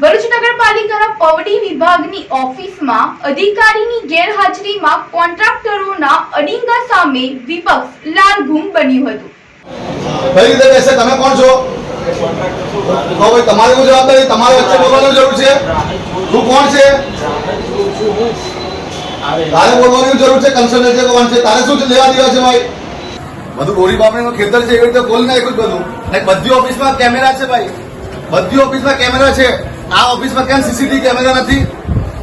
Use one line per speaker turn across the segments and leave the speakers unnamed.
ભરૂચ નગરપાલિકાના પવડી વિભાગની ઓફિસમાં અધિકારીની ગેરહાજરીમાં કોન્ટ્રાક્ટરોના અડિંગા સામે વિપક્ષ લાલઘૂમ બન્યું હતું.
કઈ રીતે કહેશે તમે કોણ છો? તો ભાઈ, તમારી શું જવાબદારી? તમારે વચ્ચે બોલવાની જરૂર છે? તું કોણ છે? તારે બોલવાની જરૂર છે? કન્સલ્ટન્ટ કોણ છે? તારે શું લેવા દેવા છે ભાઈ? બધું ગોળી બાપણીનું ખેતર છે, એવી રીતે બોલી નાખ્યું બધું. બધી ઓફિસમાં કેમેરા છે ભાઈ. બધી ઓફિસમાં કેમેરા છે. આ ઓફિસમાં કેમ સીસીટીવી કેમેરા નથી?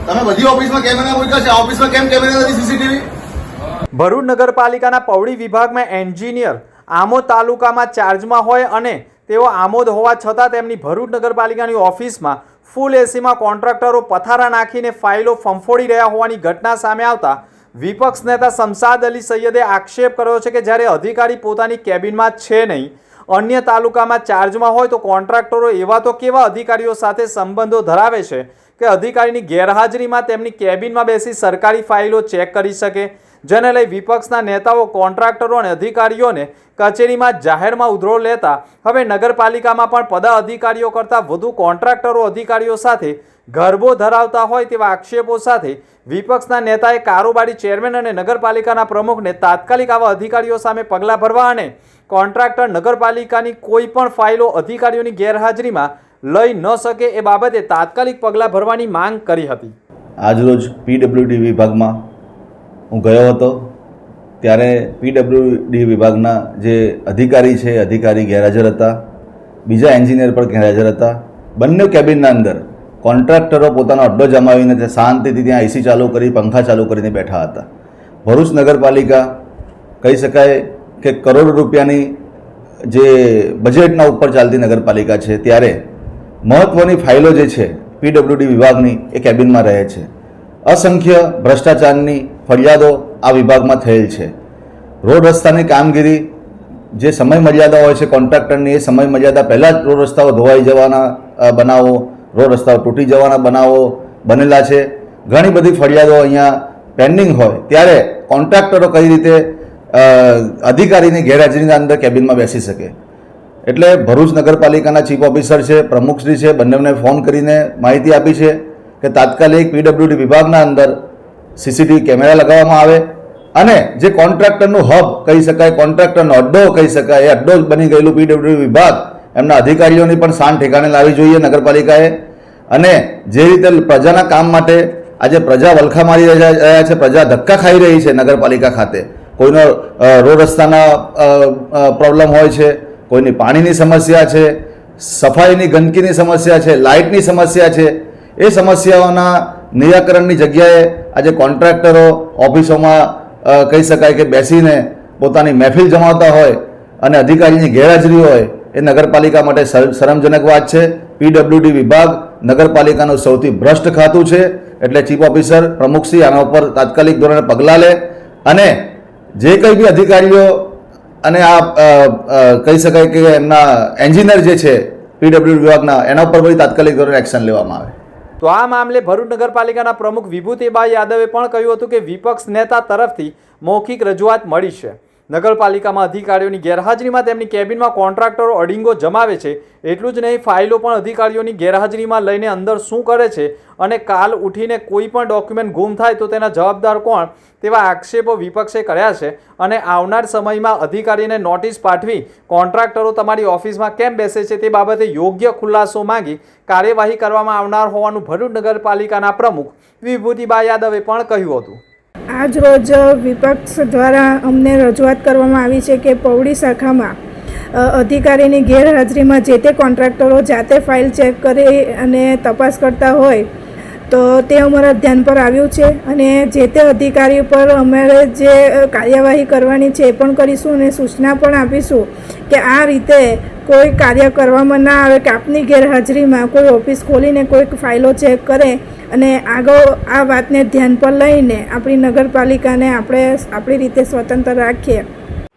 તમે બધી ઓફિસમાં કેમેરા મૂક્યા છે ઓફિસમાં કેમ કેમેરા નથી સીસીટીવી
ભરૂચ નગરપાલિકાના પવડી વિભાગમાં એન્જિનિયર આમોદ તાલુકામાં ચાર્જમાં હોય અને તેઓ આમોદ હોવા છતાં તેમની ભરૂચ નગરપાલિકાની ઓફિસમાં ફૂલ એસીમાં કોન્ટ્રાક્ટરો પથારા નાખીને ફાઇલો ફંફોડી રહ્યા હોવાની ઘટના સામે આવતા વિપક્ષ નેતા શમસાદ અલી સૈયદે આક્ષેપ કર્યો છે કે જ્યારે અધિકારી પોતાની કેબિનમાં છે નહીં અન્ય તાલુકામાં ચાર્જમાં હોય તો કોન્ટ્રાક્ટરો એવા તો કેવા અધિકારીઓ સાથે સંબંધો ધરાવે છે કે અધિકારીની ગેરહાજરીમાં તેમની કેબિનમાં બેસી સરકારી ફાઇલો ચેક કરી શકે, જેને લઈ વિપક્ષના નેતાઓ, કોન્ટ્રાક્ટરો અને અધિકારીઓને કચેરીમાં જાહેરમાં ઉધરો લેતા, હવે નગરપાલિકામાં પણ પદા અધિકારીઓ કરતાં વધુ કોન્ટ્રાક્ટરો, અધિકારીઓ સાથે ગરબો ધરાવતા હોય તેવા આક્ષેપો સાથે વિપક્ષના નેતાએ કારોબારી ચેરમેન અને નગરપાલિકાના પ્રમુખને તાત્કાલિક આવા અધિકારીઓ સામે પગલાં ભરવા અને કોન્ટ્રાક્ટર નગરપાલિકાની કોઈ પણ ફાઇલો અધિકારીઓની ગેરહાજરીમાં લઈ ન શકે એ બાબતે તાત્કાલિક પગલાં ભરવાની માંગ કરી હતી.
આજરોજ પીડબ્લ્યુડી વિભાગમાં હું ગયો હતો. ત્યારે પીડબ્લ્યુડી વિભાગના જે અધિકારી છે અધિકારી ગેરહાજર હતા. બીજા એન્જિનિયર પણ ગેરહાજર હતા. બંને કેબિનના અંદર કોન્ટ્રાક્ટરો પોતાનો અડ્ડો જમાવીને તે શાંતિથી ત્યાં એસી ચાલુ કરી, પંખા ચાલુ કરીને બેઠા હતા. ભરૂચ નગરપાલિકા કહી શકાય કે કરોડ રૂપિયાની જે બજેટના ઉપર ચાલતી નગરપાલિકા છે, ત્યારે મહત્ત્વની ફાઇલો જે છે પીડબ્લ્યુડી વિભાગની એ કેબિનમાં રહે છે. અસંખ્ય ભ્રષ્ટાચારની ફરિયાદો આ વિભાગમાં થયેલ છે. રોડ રસ્તાની કામગીરી જે સમય મર્યાદા હોય છે કોન્ટ્રાક્ટરની, એ સમય મર્યાદા પહેલાં જ રોડ રસ્તાઓ ધોવાઈ જવાના બનાવો રોડ રસ્તાઓ તૂટી જવાના બનાવો બનેલા છે. ઘણી બધી ફરિયાદો અહીંયા પેન્ડિંગ હોય. ત્યારે કોન્ટ્રાક્ટરો કઈ રીતે અધિકારીની ગેરહાજરીના અંદર કેબિનમાં બેસી શકે? એટલે ભરૂચ નગરપાલિકાના ચીફ ઓફિસર છે, પ્રમુખશ્રી છે, બંનેને ફોન કરીને માહિતી આપી છે કે તાત્કાલિક પીડબ્લ્યુડી વિભાગના અંદર સીસીટીવી કેમેરા લગાવવામાં આવે અને જે કોન્ટ્રાક્ટરનું હબ કહી શકાય, કોન્ટ્રાક્ટરનો અડ્ડો કહી શકાય, એ અડ્ડો જ બની ગયેલું પીડબ્લ્યુડી વિભાગ એમના અધિકારીઓની પણ શાન ઠેકાણે લાવવી જોઈએ નગરપાલિકાએ. અને જે રીતે પ્રજાના કામ માટે આજે પ્રજા વલખા મારી રહ્યા છે પ્રજા ધક્કા ખાઈ રહી છે નગરપાલિકા ખાતે. કોઈનો રોડ રસ્તાના પ્રોબ્લેમ હોય છે, કોઈની પાણીની સમસ્યા છે, સફાઈની ગંદકીની સમસ્યા છે, લાઇટની સમસ્યા છે, એ સમસ્યાઓના નિરાકરણની જગ્યાએ આજે કોન્ટ્રાક્ટરો ઓફિસોમાં કહી શકાય કે બેસીને પોતાની મહેફિલ જમાવતા હોય અને અધિકારીની ગેરહાજરી હોય એ નગરપાલિકા માટે શર- શરમજનક વાત છે. પીડબ્લ્યુડી વિભાગ નગરપાલિકાનું સૌથી ભ્રષ્ટ ખાતું છે. એટલે ચીફ ઓફિસર પ્રમુખશ્રી આના ઉપર તાત્કાલિક ધોરણે પગલાં લે અને જે કંઈ બી અધિકારીઓ અને આ કહી શકાય કે એમના એન્જિનિયર જે છે પીડબ્લ્યુ વિભાગના, એના ઉપર બધી તાત્કાલિક ધોરણે એક્શન લેવામાં આવે.
તો આ મામલે ભરૂચ નગરપાલિકાના પ્રમુખ વિભૂતિબા યાદવે પણ કહ્યું હતું કે વિપક્ષ નેતા તરફથી મૌખિક રજૂઆત મળી છે. નગરપાલિકામાં અધિકારીઓની ગેરહાજરીમાં તેમની કેબિનમાં કોન્ટ્રાક્ટરો અડિંગો જમાવે છે. એટલું જ નહીં, ફાઇલો પણ અધિકારીઓની ગેરહાજરીમાં લઈને અંદર શું કરે છે અને કાલ ઉઠીને કોઈ પણ ડોક્યુમેન્ટ ગુમ થાય તો તેના જવાબદાર કોણ? તેવા આક્ષેપો વિપક્ષે કર્યા છે અને આવનાર સમયમાં અધિકારીને નોટિસ પાઠવી કોન્ટ્રાક્ટરો તમારી ઓફિસમાં કેમ બેસે છે તે બાબતે યોગ્ય ખુલાસો માંગી કાર્યવાહી કરવામાં આવનાર હોવાનું ભરૂચ નગરપાલિકાના પ્રમુખ વિભૂતિબા યાદવે પણ કહ્યું હતું.
આજ રોજ વિપક્ષ દ્વારા અમને રજૂઆત કરવામાં આવી છે કે પૌડી શાખામાં અધિકારીની ગેરહાજરીમાં જે તે કોન્ટ્રાક્ટરો જાતે ફાઇલ ચેક કરી અને તપાસ કરતા હોય તો તે અમારા ધ્યાન પર આવ્યું છે અને જે તે અધિકારી પર અમારે જે કાર્યવાહી કરવાની છે એ પણ કરીશું અને સૂચના પણ આપીશું કે આ રીતે કોઈ કાર્ય કરવામાં ના આવે કે આપની ગેરહાજરીમાં કોઈ ઓફિસ ખોલીને કોઈક ફાઇલો ચેક કરે અને આગળ આ વાતને ધ્યાન પર લઈને આપણી નગરપાલિકાને આપણે આપણી રીતે સ્વતંત્ર રાખીએ.